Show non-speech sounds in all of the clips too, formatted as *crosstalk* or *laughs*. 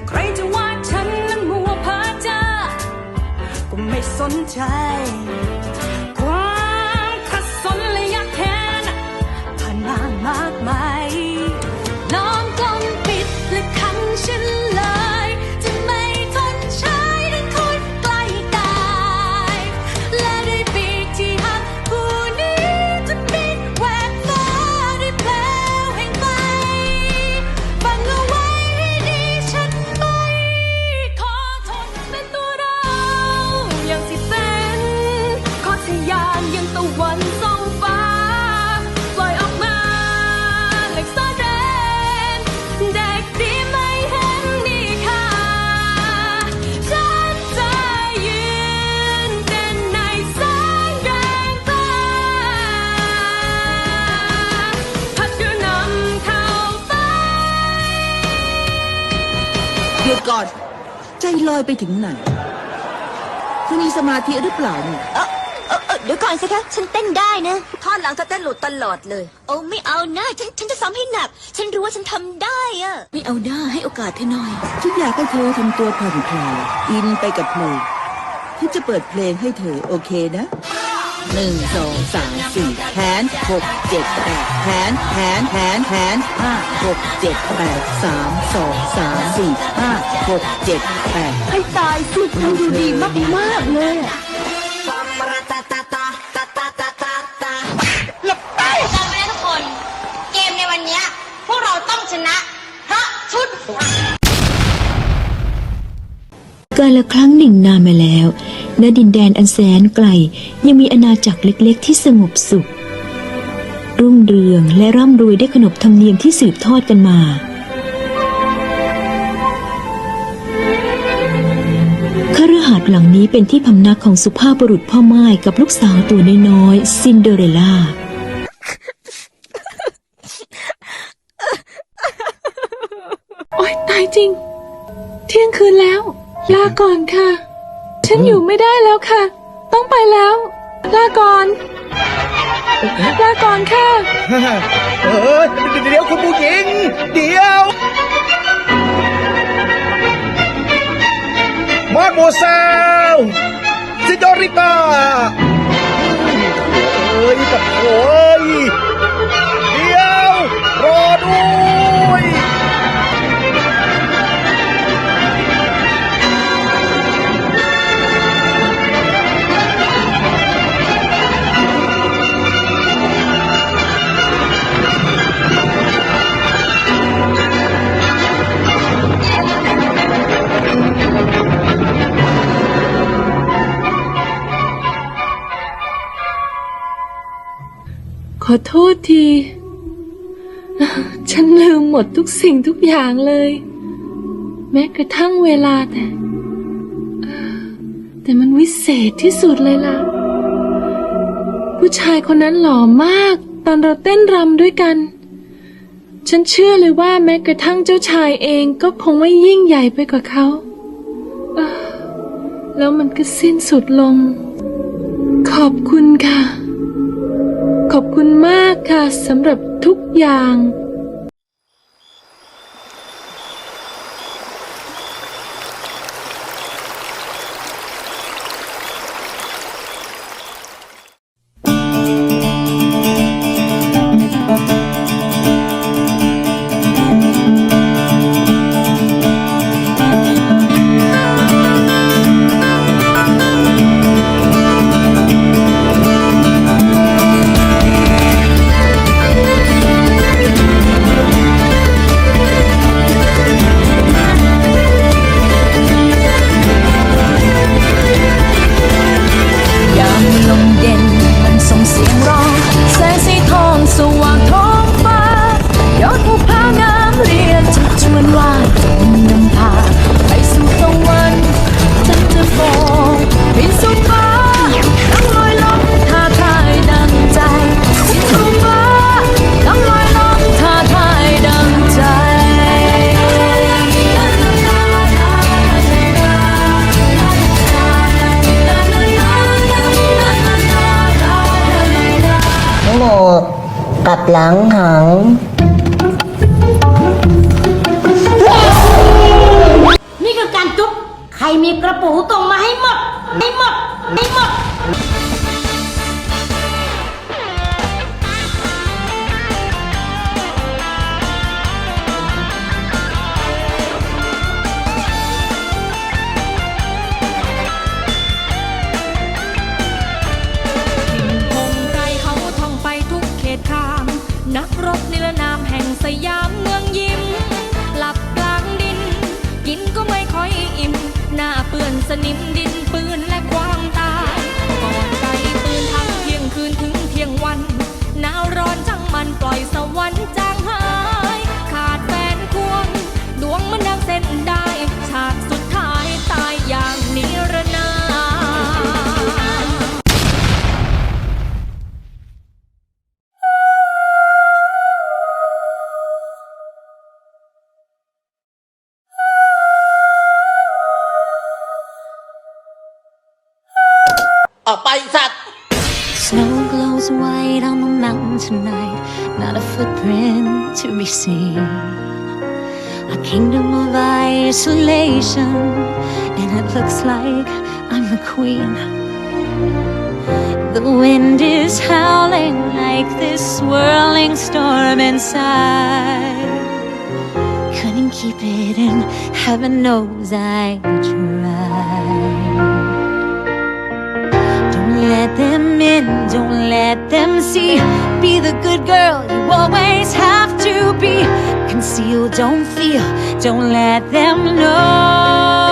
และใครจะว่าฉันนั้นมัวเพ้อเจ้อก็ไม่สนใจ ไปถึงไหนเธอมีสมาธิหรือเปล่าเนี่ยเออเออเออเดี๋ยวก่อนสิคะฉันเต้นได้นะท่อนหลังเธอเต้นหลุดตลอดเลย โอ้ไม่เอานะฉันฉันจะซ้อมให้หนัก ฉันรู้ว่าฉันทำได้อะไม่เอาหน้าให้โอกาสเธอหน่อย ฉันอยากให้เธอทำตัวผ่อนคลายอินไปกับเพลงฉันจะเปิดเพลงให้เธอโอเคนะ หนึ่งสองสามสี่แขนหกเจ็ดแปดแขนแขนแขนแขนห้าหกเจ็ดแปดสามสองสามสี่ห้าหกเจ็ดแปดให้ตายสิเธอดูดีมากๆเลยจำไว้นะทุกคน เกมในวันเนี้ยพวกเราต้องชนะ เพราะชุด กาลครั้งหนึ่งนานมาแล้ว ณ ดินแดนอันแสนไกลยังมีอาณาจักรเล็กๆ ที่สงบสุข รุ่งเรืองและร่ำรวยได้วยขนบธรรมเนียมที่สืบทอดกันมา คฤหาสน์หลังนี้เป็นที่พำนักของสุภาพบุรุษพ่อไม้กับลูกสาวตัวน้อยๆซินเดอเรลล่าโอ๊ยตายจริง เที่ยงคืนแล้ว ลาก่อนค่ะ ฉันอยู่ไม่ได้แล้วค่ะ ต้องไปแล้ว ลาก่อน ลาก่อนค่ะ เออเดี๋ยวคุณผู้หญิง เดี๋ยวมาโมเซลซิโดริตาเอ้ยปัดโอย อโทษที ฉันลืมหมดทุกสิ่งทุกอย่างเลย แม้กระทั่งเวลาแต่แต่มันวิเศษที่สุดเลยล่ะ ผู้ชายคนนั้นหล่อมาก ตอนเราเต้นรำด้วยกัน ฉันเชื่อเลยว่าแม้กระทั่งเจ้าชายเองก็คงไม่ยิ่งใหญ่ไปกว่าเขาแล้วมันก็สิ้นสุดลง ขอบคุณค่ะ ขอบคุณมากค่ะสำหรับทุกอย่าง หม ออกไปสัตว์ Snow glows white on the mountain tonight, not a footprint to be seen. A kingdom of isolation, and it looks like I'm the queen. The wind is howling like this swirling storm inside. Couldn't keep it in, heaven knows I tried. Them in, don't let them see. Be the good girl you always have to be. Conceal, don't feel, don't let them know.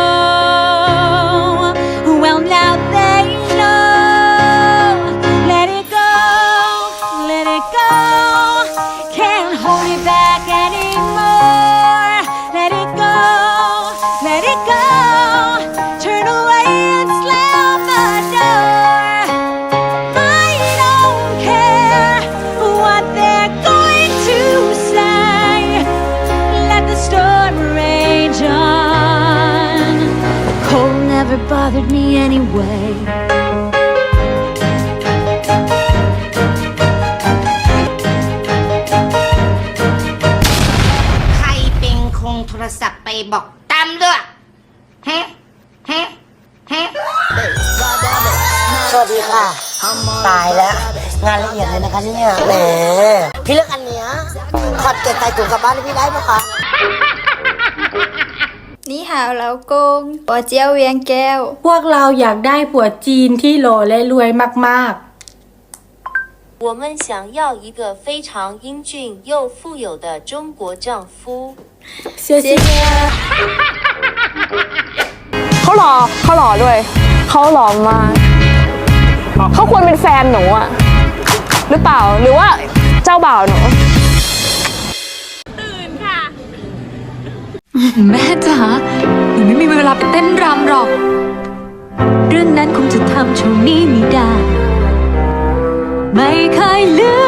คงโทรศัพท์ไปบอกตามด้วยฮะฮะฮะ สวัสดีค่ะ ตายแล้ว งานละเอียดเลยนะคะเนี่ยแหมพี่เลือกอันเนี้ยขอดเก็บใส่ถุงกลับบ้านให้พี่ได้ปะคะ นี่หาวแล้วกงปัวเจียวเวียงแก้ว พวกเราอยากได้ผัวจีนที่หล่อและรวยมาก 我们想要一个非常英俊又富有的中国丈夫。 ๆเสียชีเขาหล่อเขาหล่อด้วย เขาหล่อมากเขาควรเป็นแฟนหนูอะหรือเปล่าหรือว่าเจ้าบ่าวหนูแม่จ๋าหนูไม่มีเวลาไปเต้นรำหรอก เรื่องนั้นคงจะทำช่วงนี้ไม่ได้ ไม่เคยเหลือ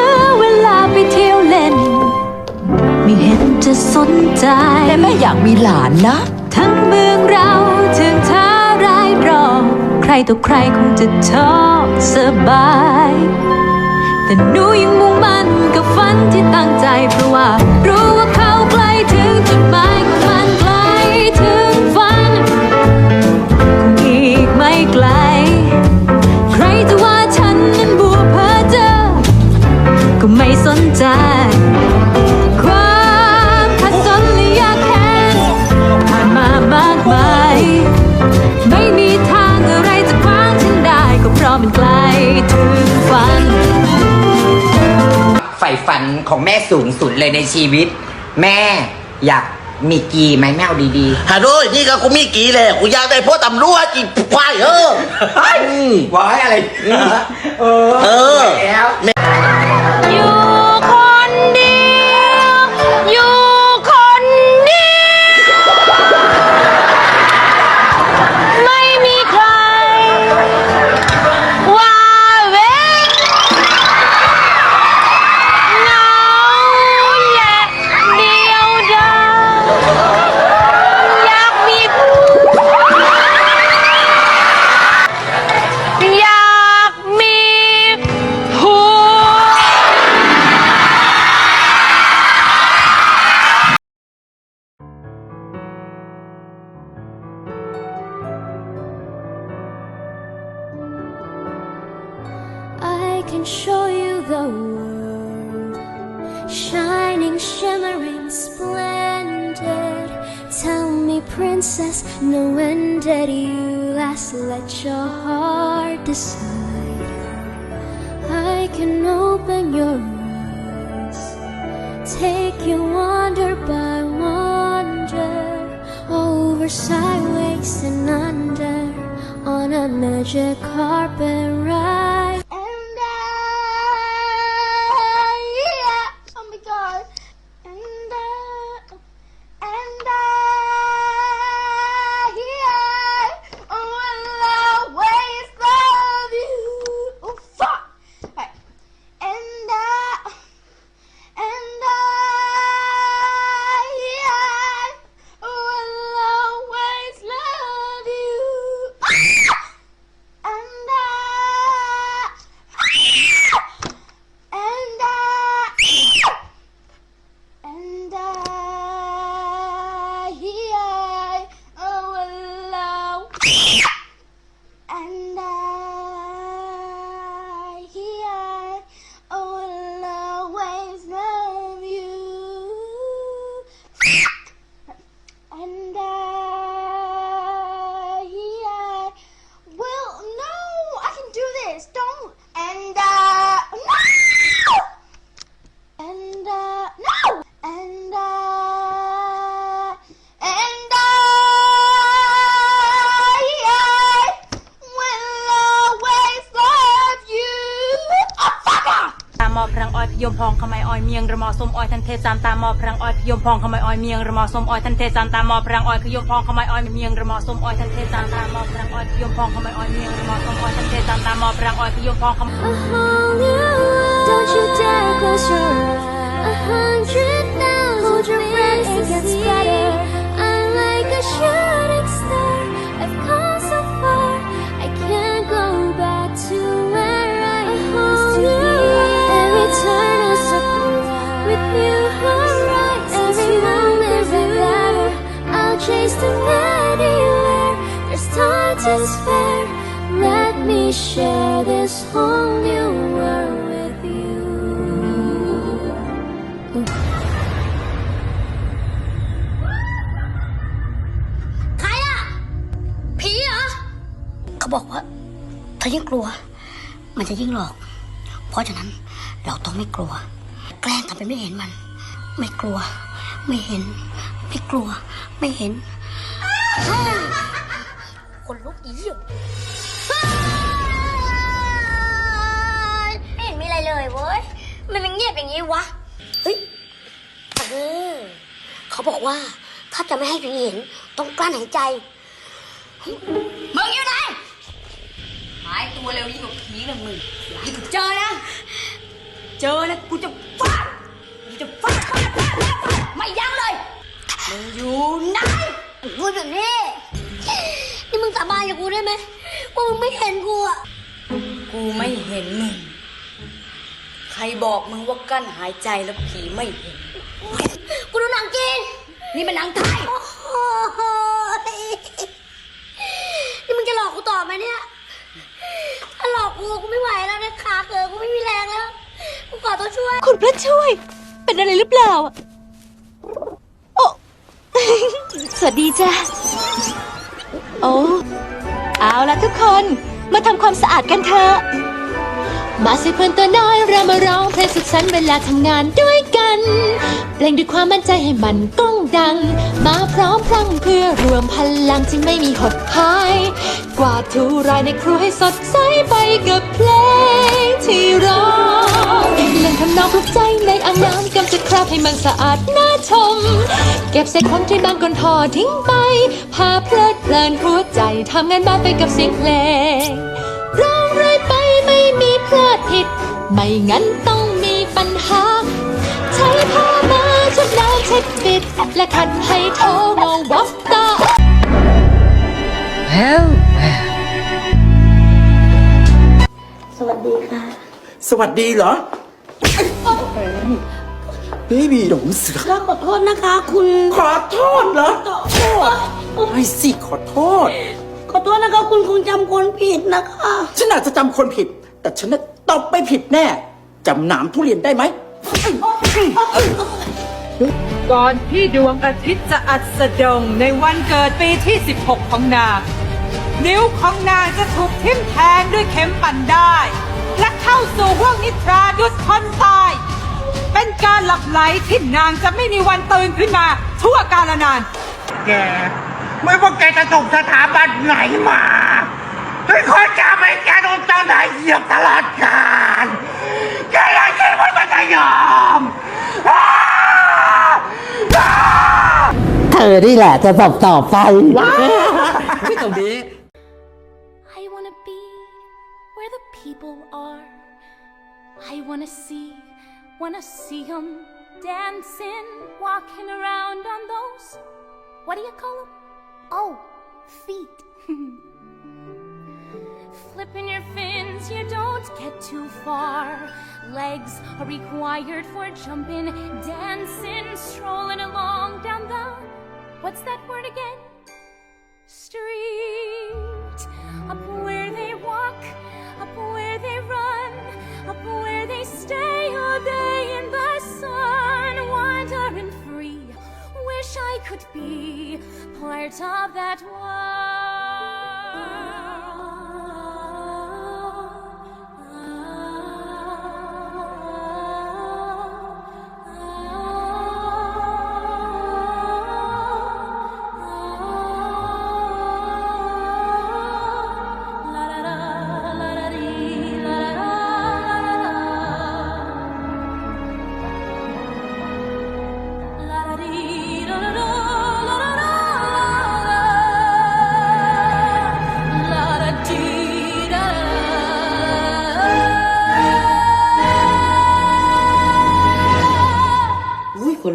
ไม่เห็นจะสนใจ แต่แม่อยากมีหลานนะ ทั้งเมืองเราถึงท้ารายรอใครต่อใครคงจะชอบสบาย แต่หนูยังมุ่งมั่นกับฝันที่ตั้งใจเพราะว่า รู้ว่าเขาใกล้ ฝ่ฝันของแม่สูงสุดเลยในชีวิต แม่อยากมีกีไหมแม่เอาดีฮัลโหลนี่ก็กูมีกี่เลยกูอยากได้พ่อตำรวจจีควายเออ ๆว้ายอะไร เออเออ แล้วอ എന്താ มตามมอพรังอ้อยขยมพองขมายอ้อยเมียงระมอสมอ้อยทันเทจามตามมอพรังอ้อยพยมพองขมายอ้อยเมียงระมอสมอ้อยทันเทจามตามมอพรังอ้อยขยมพองขมาย A whole new world. Don't you dare close your eyes. A hundred thousand Hold your breath, it gets better. I'm like a shooting จะยิ่งหลอก เพราะฉะนั้นเราต้องไม่กลัว แกล้งทำเป็นไม่เห็นมัน ไม่กลัว ไม่เห็น ไม่กลัว ไม่เห็น คนลุกอีเหี้ยไม่เห็นมีอะไรเลยเว้ย มันเป็นเงียบอย่างนี้วะ เฮ้ยเออเขาบอกว่าถ้าจะไม่ให้ผีเห็น ต้องกลั้นหายใจ มึงอยู่ไหนหาย ตัวเร็วยิ่งกว่าผีเลยมึงอย่าให้กูเจอนะ เจอนะกูจะฟาดกูจะฟาดฟาดฟาดฟาดฟาดไม่ยั้งเลย มึงอยู่ไหนพูดแบบนี้ นี่มึงสาบานกับกูได้ไหมว่ามึงไม่เห็นกูอะกูไม่เห็นมึง ใครบอกมึงว่ากั้นหายใจแล้วผีไม่เห็น กูดูหนังจีนนี่มันหนังไทย โอ้โหนี่มึงจะหลอกกูต่อไหมเนี่ย ถ้าหลอกกูกูไม่ไหวแล้วนะขาเกิดกูไม่มีแรงแล้ว กูขอตัวช่วย คุณพระช่วย เป็นอะไรหรือเปล่า โอ้ สวัสดีจ้ะ โอ้ เอาละทุกคน มาทำความสะอาดกันเถอะ มาสิเพื่อนตัวน้อยเรามาร้องเพลงสุขสันต์เวลาทำงานด้วยกันเปล่งด้วยความมั่นใจให้มันก้องดัง มาพร้อมพลังเพื่อรวมพลังที่ไม่มีหดหาย กวาดถูรายในครัวให้สดใสไปกับเพลงที่ร้องเล่นทำนองปลุกใจในอ่างน้ำกำจัดคราบให้มันสะอาดน่าชม เก็บเศษของที่บางก่อนทอทิ้งไป พาเพลิดเพลินหัวใจทำงานบ้านไปกับเสียงเพลง ไม่มีพลาดผิด ไม่งั้นต้องมีปัญหา ใช้ผ้ามาชุดน้ำเช็ดปิด และขัดให้โถมาวับตาสวัสดีค่ะ สวัสดีเหรอเบบี้หลงเสือขอโทษนะคะ คุณ ขอโทษเหรอไอ้สิขอโทษ ขอโทษนะคะ คุณคงจำคนผิดนะคะ ฉันอาจจะจำคนผิด แต่ฉันน่ะตอบไม่ผิดแน่จำหนามทุเรียนได้ไหม ก่อนที่ดวงอาทิตย์จะอัสดงในวันเกิดปีที่ 16 ของนาง นิ้วของนางจะถูกทิ่มแทงด้วยเข็มปั่นได้ และเข้าสู่ห้วงนิทราดุจคนตาย เป็นการหลับไหลที่นางจะไม่มีวันตื่นขึ้นมา ทั่วกาลนาน แก ไม่ว่าแกจะถูกสถาบันไหนมา ทุกคนจะไม่แกโดนเจ้านายเหยียบตลอดกาลแกยังคิดว่ามันจะยอมอ้าอ้าเธอนี่แหละจะตอบต่อไปไม่ต้องดี I wanna be where the people are. I wanna see, wanna see 'em dancing, walking around on those, what do you call 'em? Oh, feet. Flipping your fins, you don't get too far. Legs are required for jumping, dancing, strolling along down the, what's that word again? street. Up where they walk, up where they run, up where they stay all day in the sun, wandering free. Wish I could be part of that world.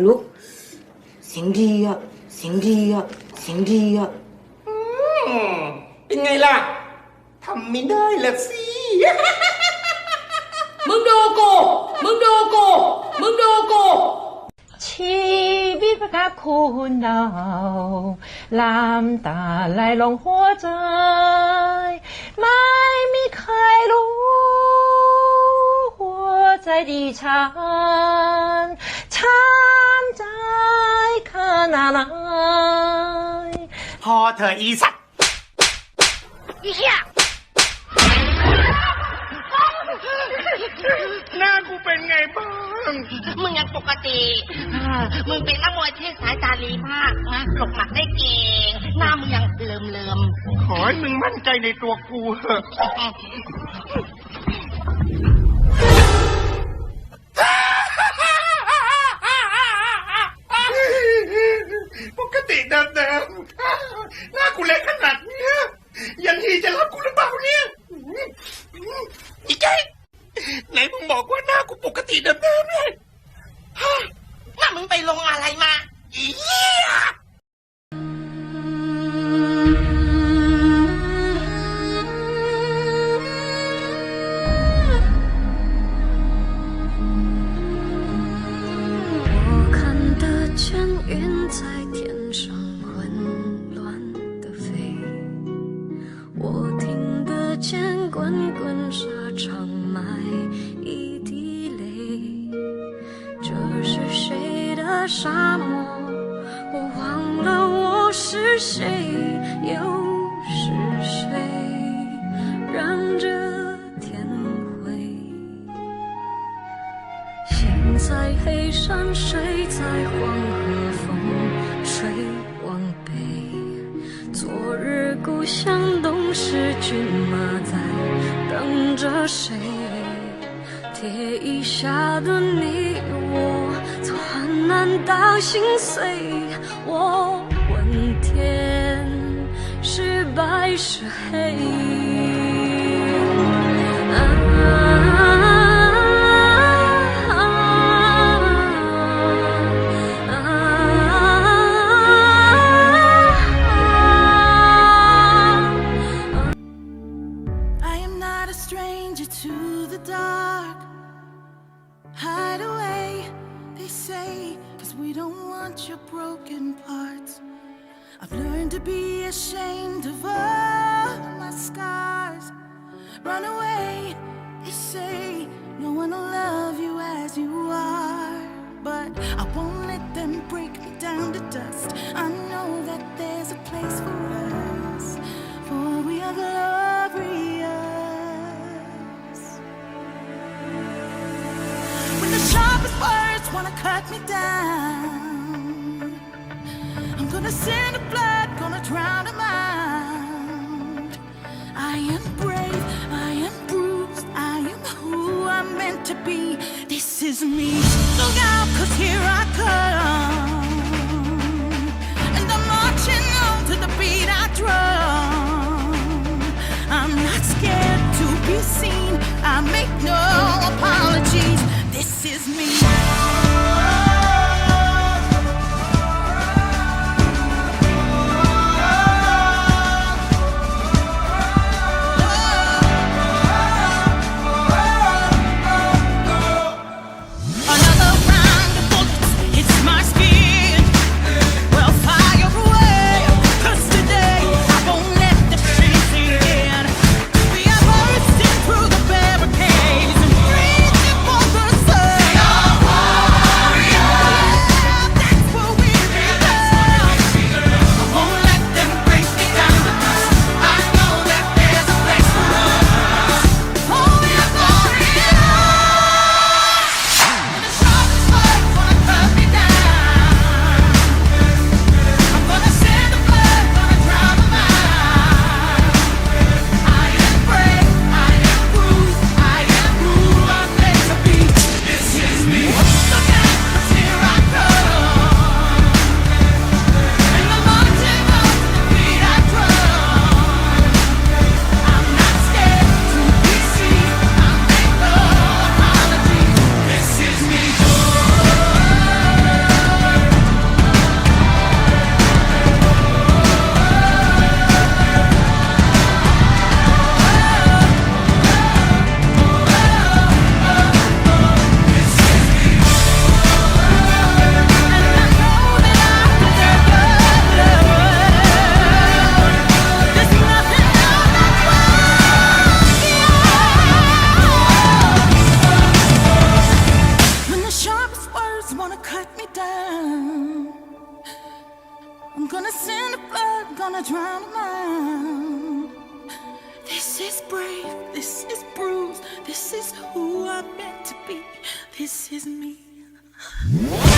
ลุก เสียงดีอะ เสียงดีอะ เสียงดีอะเป็นไงล่ะ ทำไม่ได้ละสิ มึงดูกู มึงดูกู มึงดูกู ชีวิตกับคุณดาวลามตาไหลลงหัวใจ ไม่มีใครรู้ หัวใจดีฉัน ฉันใจขนาดไหนพอเธออีสัตว์อีเหี้ยหน้ากูเป็นไงบ้าง มึงยังปกติอ่ามึงเป็นนักมวยที่สายตาลีมากนะหลบหมัดได้เก่ง หน้ามึงยังเลิมเลิมขอให้มึงมั่นใจในตัวกูเถอะ 是黑？Sharpest wanna cut me down, I'm gonna send a blood, gonna drown a mind. I am brave, I am bruised, I am who I'm meant to be. This is me. Look out, cause here I come. And I'm marching on to the beat I drum. I'm not scared to be seen, I make no apologies. This is me. I'm gonna send a blood, gonna drown a mind. This is brave, this is bruised, this is who I'm meant to be, this is me. *laughs*